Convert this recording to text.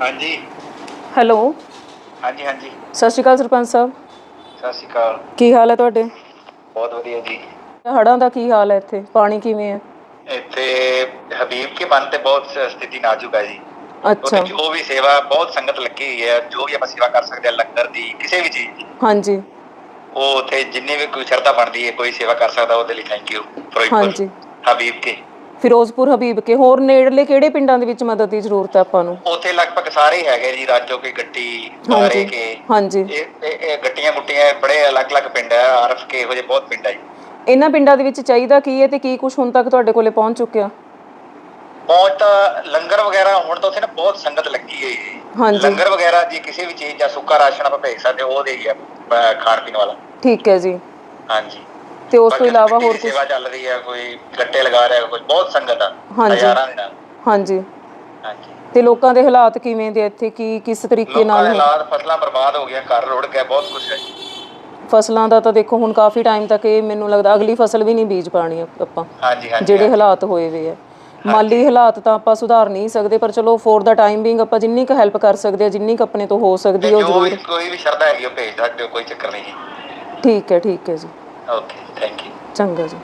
ਹਾਂਜੀ। ਹੈਲੋ। ਹਾਂਜੀ ਹਾਂਜੀ। ਸਤਿ ਸ਼੍ਰੀ ਅਕਾਲ ਸਰਪੰਚ ਸਾਹਿਬ। ਸਤਿ ਸ਼੍ਰੀ ਅਕਾਲ। ਕੀ ਹਾਲ ਹੈ ਤੁਹਾਡੇ? ਬਹੁਤ ਵਧੀਆ ਜੀ। ਹੜ੍ਹਾਂ ਦਾ ਕੀ ਹਾਲ ਹੈ ਇੱਥੇ? ਪਾਣੀ ਕਿਵੇਂ ਹੈ? ਇੱਥੇ ਹਬੀਬ ਕੇ ਬੰਨ ਤੇ ਬਹੁਤ ਸ- ਸਥਿਤੀ ਨਾਜ਼ੁਕ ਹੈ ਜੀ। ਅੱਛਾ। ਜੋ ਵੀ ਸੇਵਾ ਬਹੁਤ ਸੰਗਤ ਲੱਗੀ ਹੋਈ ਹੈ। ਜੋ ਵੀ ਆਪਾਂ ਸੇਵਾ ਕਰ ਸਕਦੇ ਹਾਂ ਲੰਗਰ ਦੀ ਕਿਸੇ ਵੀ ਚੀਜ਼ ਦੀ। ਹਾਂਜੀ। ਉਹ ਉੱਥੇ ਜਿੰਨੀ ਵੀ ਕੋਈ ਸ਼ਰਧਾ ਬਣਦੀ ਹੈ ਕੋਈ ਸੇਵਾ ਕਰ ਸਕਦਾ ਉਹਦੇ ਲਈ ਥੈਂਕ ਯੂ ਹਾਂਜੀ। ਹਬੀਬ ਕੇ। ਫਿਰੋਜ਼ਪੁਰ ਹਬੀਬ ਕੇ ਹੋਰ ਨੇੜਲੇ ਕਿਹੜੇ ਪਿੰਡਾਂ ਦੇ ਵਿੱਚ ਮਦਦ ਦੀ ਜ਼ਰੂਰਤ ਹੈ ਆਪਾਂ ਨੂੰ? ਉੱਥੇ ਲਗਭਗ ਸਾਰੇ ਹੈਗੇ ਜੀ ਰਾਜੋ ਕੇ ਗੱਟੀ ਹਾਂਜੀ ਕੇ। ਹਾਂਜੀ। ਇਹ ਇਹ- ਗੱਟੀਆਂ ਗੁੱਟੀਆਂ ਬੜੇ ਅਲੱਗ-ਅਲੱਗ ਪਿੰਡ ਹੈ ਆਰਫ ਕੇ ਇਹੋ ਜਿਹੇ ਬਹੁਤ ਪਿੰਡ ਹੈ ਜੀ। ਇਹਨਾਂ ਪਿੰਡਾਂ ਦੇ ਵਿੱਚ ਚਾਹੀਦਾ ਕੀ ਹੈ ਤੇ ਕੀ ਕੁਝ ਹੁਣ ਤੱਕ ਤੁਹਾਡੇ ਕੋਲੇ ਪਹੁੰਚ ਚੁੱਕਿਆ? ਪਹੁੰਚ ਤਾਂ ਲੰਗਰ ਵਗੈਰਾ ਹੁਣ ਤਾਂ ਉੱਥੇ ਨਾ ਬਹੁਤ ਸੰਗਤ ਲੱਗੀ ਹੋਈ ਹੈ ਹਾਂਜੀ। ਲੰਗਰ ਵਗੈਰਾ ਜੀ ਕਿਸੇ ਵੀ ਚੀਜ਼ ਜਾਂ ਸੁੱਕਾ ਰਾਸ਼ਨ ਆਪਾਂ ਭੇਜ ਸਕਦੇ ਉਹ ਦੇ ਹੀ ਆ ਅਹ, ਖਾਣ ਪੀਣ ਵਾਲਾ। ਠੀਕ ਹੈ ਜੀ। ਹਾਂਜੀ। ਤੇ ਉਸ ਤੋਂ ਇਲਾਵਾ ਹੋਰ ਕੁਝ ਸੇਵਾ ਚੱਲ ਰਹੀ ਹੈ ਕੋਈ ਗੱਟੇ ਲਗਾ ਰਿਹਾ ਕੋਈ ਬਹੁਤ ਸੰਗਤ ਆ ਹਾਂਜੀ। ਹਜ਼ਾਰਾਂ ਦੇ। ਨਾਲ ਹਾਂਜੀ। ਹਾਂਜੀ। ਤੇ ਲੋਕਾਂ ਦੇ ਹਾਲਾਤ ਕਿਵੇਂ ਦੇ ਇੱਥੇ? ਕੀ ਕਿਸ ਤਰੀਕੇ ਲੋਕਾਂ ਨਾਲ ਦੇ? ਹਾਲਾਤ ਫਸਲਾਂ ਬਰਬਾਦ ਹੋ ਗਈਆਂ ਘਰ ਰੁੜ ਗਏ ਬਹੁਤ ਕੁਝ ਹੈ। ਫਸਲਾਂ ਦਾ ਤਾਂ ਦੇਖੋ ਹੁਣ ਕਾਫੀ ਟਾਈਮ ਤੱਕ ਇਹ ਮੈਨੂੰ ਲੱਗਦਾ ਅਗਲੀ ਫਸਲ ਵੀ ਨਹੀਂ ਬੀਜ ਪਾਣੀ ਆਪਾਂ ਹਾਂਜੀ ਹਾਂਜੀ ਜਿਹੜੇ ਹਾਲਾਤ ਹੋਏ ਵੇ ਆ। ਮਾਲੀ ਹਾਲਾਤ ਤਾਂ ਆਪਾਂ ਸੁਧਾਰ ਨਹੀਂ ਸਕਦੇ ਪਰ ਚਲੋ ਫੋਰ ਦਾ ਟਾਈਮ ਬਿੰਗ ਆਪਾਂ ਜਿੰਨੀ ਕੁ ਹੈਲਪ ਕਰ ਸਕਦੇ ਆ ਜਿੰਨੀ ਕੁ ਆਪਣੇ ਤੋਂ ਹੋ ਸਕਦੀ ਹੈ ਉਹ ਜੋ ਵੀ ਕੋਈ ਵੀ ਸ਼ਰਧਾ ਹੈਗੀ ਉਹ ਭੇਜ ਸਕਦੇ ਹੋ ਕੋਈ ਚੱਕਰ ਨਹੀਂ। ਜੀ ਠੀਕ ਹੈ ਠੀਕ ਹੈ ਜੀ। ਓਕੇ ਥੈਂਕ ਯੂ ਚੰਗਾ ਜੀ